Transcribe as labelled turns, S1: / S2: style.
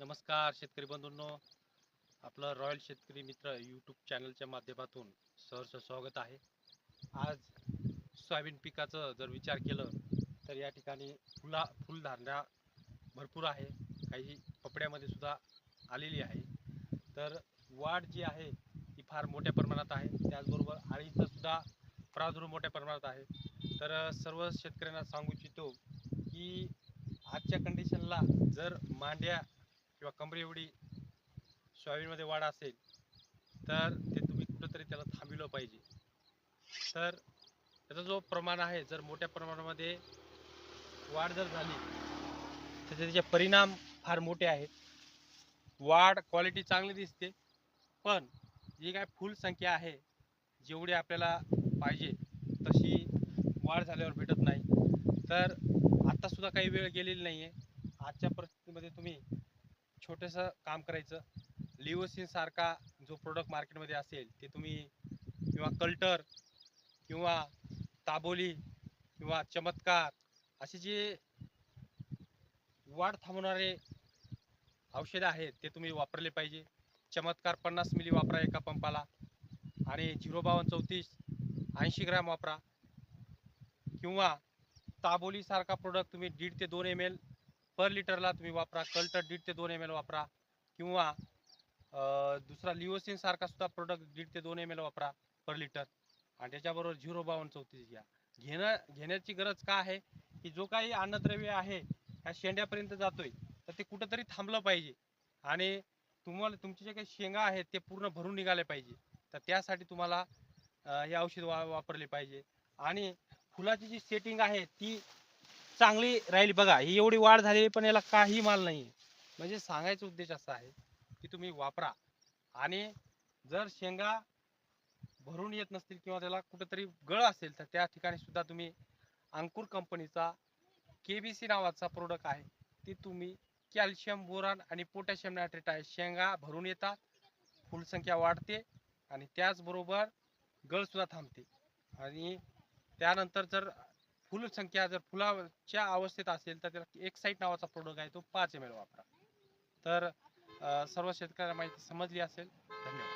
S1: नमस्कार शेतकरी बंधूंनो. आपलं रॉयल शेतकरी मित्र यूट्यूब चॅनलच्या माध्यमातून सहर्ष स्वागत आहे. आज सोयाबीन पिकाचं जर विचार केलं तर या ठिकाणी फुला फुलधारणा भरपूर आहे. काही कपड्यामध्ये सुद्धा आलेली आहे. तर वाढ जी आहे ती फार मोठ्या प्रमाणात आहे. त्याचबरोबर आळीचा सुद्धा प्रादुर्भाव मोठ्या प्रमाणात आहे. तर सर्व शेतकऱ्यांना सांगू इच्छितो की आजच्या कंडिशनला जर मांड्या किंवा कमरे एवढी सोयाबीनमध्ये वाढ असेल तर ते तुम्ही कुठंतरी त्याला थांबविलं पाहिजे. तर त्याचा जो प्रमाण आहे जर मोठ्या प्रमाणामध्ये वाढ जर झाली तर त्याचे परिणाम फार मोठे आहेत. वाढ क्वालिटी चांगली दिसते पण जी काय फुल संख्या आहे जेवढी आपल्याला पाहिजे तशी वाढ झाल्यावर भेटत नाही. तर आत्तासुद्धा काही वेळ गेलेली नाही आहे आजच्या परिस्थितीमध्ये तुम्ही छोटंसं काम करायचं. लिओसिनसारखा जो प्रोडक्ट मार्केटमध्ये असेल ते तुम्ही किंवा कल्टर किंवा ताबोली किंवा चमत्कार असे जे वाढ थांबवणारे औषधं आहेत ते तुम्ही वापरले पाहिजे. चमत्कार पन्नास मिली वापरा एका पंपाला आणि झिरो बावन्न चौतीस ऐंशी ग्रॅम वापरा. किंवा ताबोलीसारखा प्रोडक्ट तुम्ही दीड ते दोन एम एल पर लिटरला तुम्ही वापरा कल्टर दीड ते दोन एम एल वापरा किंवा दुसरा लिओसिन सारखा सुद्धा प्रोडक्ट दीड ते दोन एम एल वापरा पर लिटर आणि त्याच्याबरोबर झिरो बावन्न चौतीस घ्या. घेणं घेण्याची गरज का आहे? की जो काही अन्नद्रव्य आहे ह्या शेंड्यापर्यंत जातोय तर ते कुठंतरी थांबलं पाहिजे. आणि तुम्हाला तुमचे जे काही शेंगा आहेत ते पूर्ण भरून निघाले पाहिजे. तर त्यासाठी तुम्हाला हे औषध वा वापरले पाहिजे. आणि फुलाची जी सेटिंग आहे ती चांगली राहिली. बघा ही एवढी वाढ झाली पण याला काही माल नाही म्हणजे सांगायचा उद्देश असा आहे की तुम्ही वापरा आणि जर शेंगा भरून येत नसतील किंवा त्याला कुठेतरी गळ असेल तर त्या ठिकाणी सुद्धा तुम्ही अंकुर कंपनीचा के बी सी नावाचा प्रोडक्ट आहे. ते तुम्ही कॅल्शियम बोरान आणि पोटॅशियम नायट्रेट आहे. शेंगा भरून येतात फुलसंख्या वाढते आणि त्याचबरोबर गळसुद्धा थांबते. आणि त्यानंतर जर फुलसंख्या जर फुलाच्या अवस्थेत असेल तर त्याला एक साईट नावाचा प्रोडक्ट आहे तो पाच एम एल वापरा. तर सर्व शेतकऱ्यांना माहिती समजली असेल. धन्यवाद.